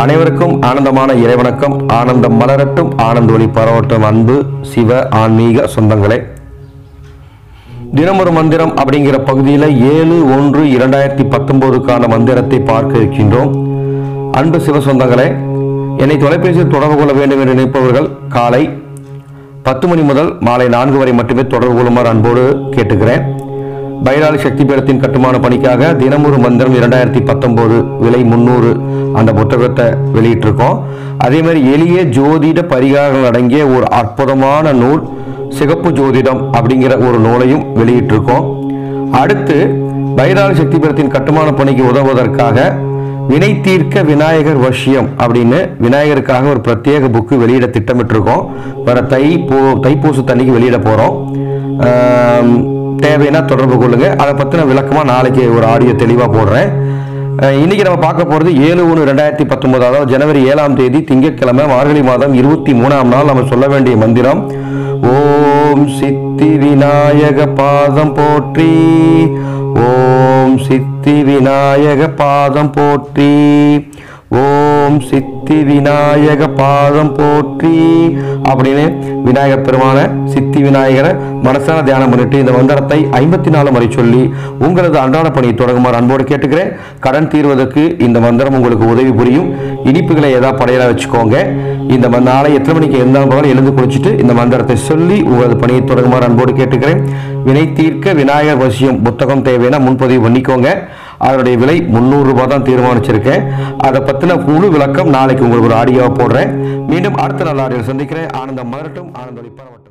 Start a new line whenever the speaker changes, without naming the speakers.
அனைவருக்கும் ஆனந்தமான இறைவணக்கம். ஆனந்தம் மலரட்டும் ஆனந்த ஒளி பரவட்டும். அன்பு சிவ ஆன்மீக சொந்தங்களே. தினமொரு மந்திரம் அப்படிங்கிற பகுதியில் ஏழு ஒன்று இரண்டாயிரத்தி பத்தொன்பதுக்கான மந்திரத்தை பார்க்க இருக்கின்றோம். அன்பு சிவ சொந்தங்களே என்னை தொலைபேசியில் தொடர்பு கொள்ள வேண்டும் என்று நினைப்பவர்கள் காலை பத்து மணி முதல் மாலை நான்கு வரை மட்டுமே தொடர்பு கொள்ளுமாறு அன்போடு கேட்டுக்கிறேன். பைராளி சக்தி பீடத்தின் கட்டுமான பணிக்காக தினமொரு மந்திரம் இரண்டாயிரத்தி பத்தொம்போது விலை முந்நூறு அந்த புத்தகத்தை வெளியிட்டிருக்கோம். அதே மாதிரி எளிய ஜோதிட பரிகாரங்கள் அடங்கிய ஒரு அற்புதமான நூல் சிகப்பு ஜோதிடம் அப்படிங்கிற ஒரு நூலையும் வெளியிட்டிருக்கோம். அடுத்து பைராளி சக்தி பீடத்தின் கட்டுமான பணிக்கு உதவுவதற்காக வினை தீர்க்க விநாயகர் வசியம் அப்படின்னு விநாயகருக்காக ஒரு பிரத்யேக புக்கு வெளியிட திட்டமிட்டிருக்கோம். வர தை பூ தைப்பூச தண்ணிக்கு வெளியிட போகிறோம் தேவைன்னா தொடர்பு கொள்ளுங்கள் அதை பற்றின விளக்கமாக நாளைக்கு ஒரு ஆடியோ தெளிவாக போடுறேன். இன்றைக்கி நம்ம பார்க்க போகிறது ஏழு ஒன்று ரெண்டாயிரத்தி பத்தொன்பது அதாவது ஜனவரி ஏழாம் தேதி திங்கட்கிழமை மார்கழி மாதம் இருபத்தி மூணாம் நாள் நம்ம சொல்ல வேண்டிய மந்திரம். ஓம் சித்தி விநாயக பாதம் போற்றி. ஓம் சித்தி விநாயக பாதம் போற்றி. ஓம் சித்தி விநாயக பாதம் போற்றி. அப்படின்னு விநாயகர் பெருமான சித்தி விநாயகரை மனசான தியானம் பண்ணிட்டு இந்த மந்திரத்தை ஐம்பத்தி நாலு முறை சொல்லி உங்களது அன்றாட பணியை தொடங்குமாறு அன்போடு கேட்டுக்கிறேன். கடன் தீர்வதற்கு இந்த மந்திரம் உங்களுக்கு உதவி புரியும். இனிப்புகளை ஏதாவது படையில வச்சுக்கோங்க. இந்த ம- நாளை எத்தனை மணிக்கு இருந்தாலும் பரவாயில்ல எழுந்து குளிச்சுட்டு இந்த மந்திரத்தை சொல்லி உங்களது பணியை தொடங்குமாறு அன்போடு கேட்டுக்கிறேன். வினை தீர்க்க விநாயகர் வசியம் புத்தகம் தேவைன்னா முன்பதிவு பண்ணிக்கோங்க. அதனுடைய விலை முந்நூறு ரூபாய் தான் தீர்மானிச்சிருக்கேன். அதை பற்றின முழு விளக்கம் நாளைக்கு உங்களுக்கு ஒரு ஆடியோவை போடுறேன். மீண்டும் அடுத்த நல்ல ஆடியோ சந்திக்கிறேன். ஆனந்தம் மலரட்டும். ஆனந்த ஒளி பரவட்டும்.